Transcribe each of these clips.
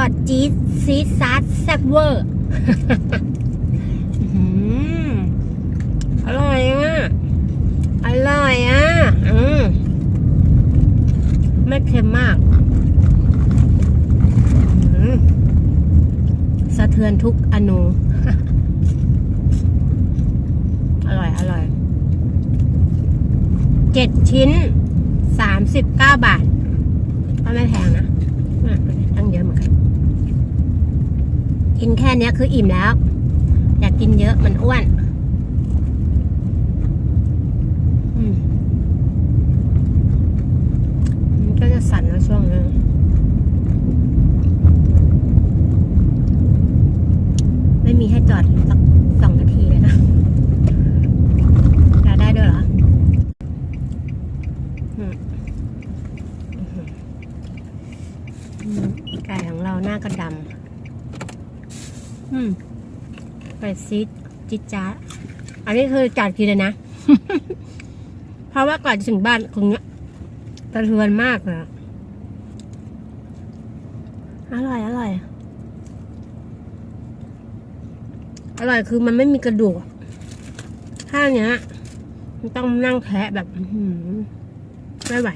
อดจี๊ดซีดซัดแซ่บเวอร์อื้อหืออร่อยอะ อร่อยอะ อืมไม่เค็มมากอื้อหือสะเทือนทุกอนู อร่อย อร่อย เจ็ดชิ้นสามสิบเก้าบาท ก็ไม่แพงนะอะตั้งเยอะเหมือนกัน กินแค่เนี้ยคืออิ่มแล้ว อยากกินเยอะมันอ้วนมันก็จะสั่นแล้วช่วงนี้ไม่มีให้จอดสักสองนาทีเลยนะจอดได้ด้วยเหรอไก่ของเราหน้าก็ดำ อืมไก่ซีดจิดจ้าดอันนี้คือจอดกินเลยนะ เพราะว่าก่อนจะถึงบ้านคงเนี้ยสะเทือนมากเลยอะอร่อย อร่อย อร่อยคือมันไม่มีกระดูกอะถ้าเนี้ยมันต้องนั่งแทะแบบอื้อหือไม่ไหว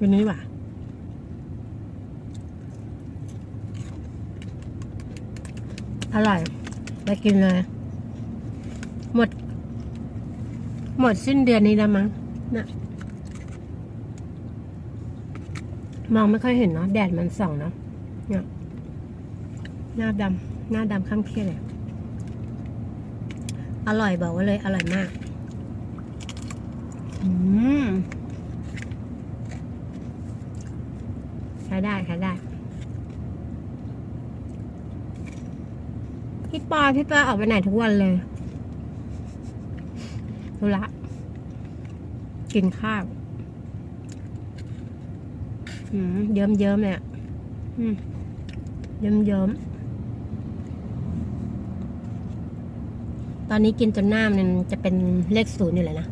วันนี้หว่า อร่อย ไปกินเลย หมด หมดสิ้นเดือนนี้แล้วมั้งนะมองไม่ค่อยเห็นเนาะแดดมันส่องเนาะเนี่ยหน้าดำหน้าดำข้างเครียดเลยอร่อยบอกว่าเลย อร่อยมาก อืมใช้ได้ใช้ได้ พี่ปอพี่ปอออกไปไหนทุกวันเลยธุระกินข้าวเยิ้มเยิ้มเลยอะเยิ้มเยิ้มตอนนี้กินจนหน้ามันจะเป็นเลขศูนย์อยู่เลยนะ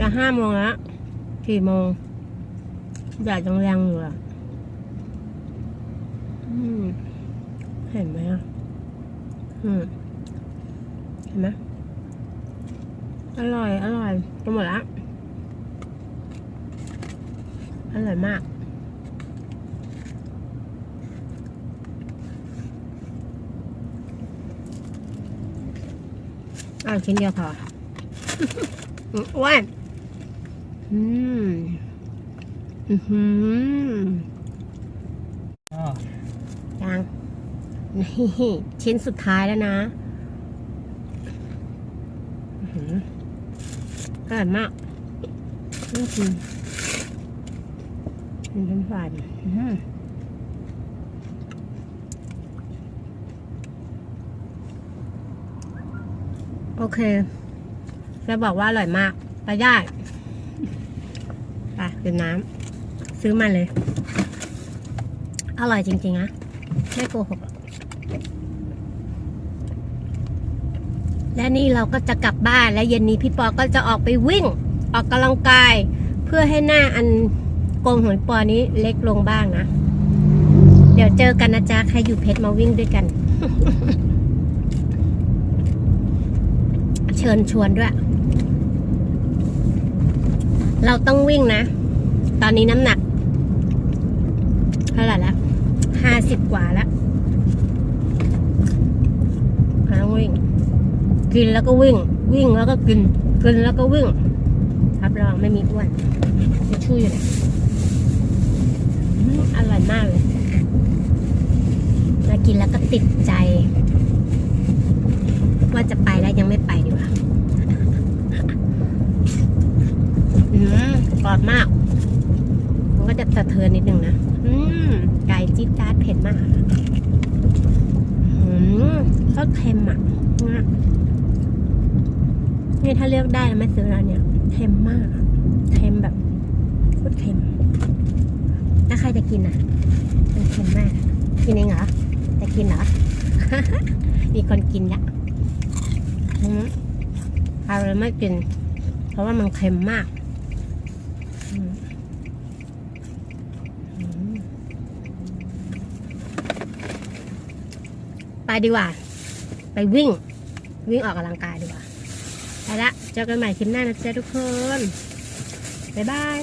จะห้าโมงแล้วกี่โมงแดดยังแรงอยู่อะ เห็นไหมอะอืมเห็นไหมอร่อย อร่อยจะหมดละอร่อยมากเอาชิ้นเดียวพออืมอ้วนอืม อือหืออ๋อยัง นี่ชิ้นสุดท้ายแล้วนะอร่อยมากนี่คือกินเป็นฝ่ายอื้อหือโอเค จะบอกว่าอร่อยมาก ไปได้ไปดื่มน้ำซื้อมาเลย อร่อยจริงๆนะ ไม่โกหก และนี่เราก็จะกลับบ้านและเย็นนี้พี่ปอก็จะออกไปวิ่ง ออกกำลังกาย เพื่อให้หน้าอันโกงของปอนี้เล็กลงบ้างนะ เดี๋ยวเจอกันนะจ๊ะใครอยู่เพชรมาวิ่งด้วยกัน เชิญชวนด้วย เราต้องวิ่งนะ ตอนนี้น้ำหนักเท่าไหร่แล้วห้าสิบกว่าแล้วหาวิ่ง กินแล้วก็วิ่ง วิ่งแล้วก็กิน กินแล้วก็วิ่งรับรองไม่มีอ้วนจะช่วยอยู่ไหนอืมอร่อยมากเลยแล้วกินแล้วก็ติดใจ ว่าจะไปแล้วยังไม่ไปดีกว่าอืมกรอบมาก มันก็จะสะเทือนนิดนึงนะอืมไก่จี๊ดจ๊าดเผ็ดมากอืมก็เค็มอะ นี่ถ้าเลือกได้ไม่ซื้อร้านเนี่ยเค็มมากเค็มแบบโคตรเค็มถ้าใครจะกินอะมันเค็มมาก กินเองเหรอจะกินเหรอ มีคนกินละเราเลยไม่กิน เพราะว่ามันเค็มมากไปดีกว่า ไปวิ่ง วิ่งออกกำลังกายดีกว่า ไปละเจอกันใหม่คลิปหน้านะจ๊ะทุกคน บ๊ายบาย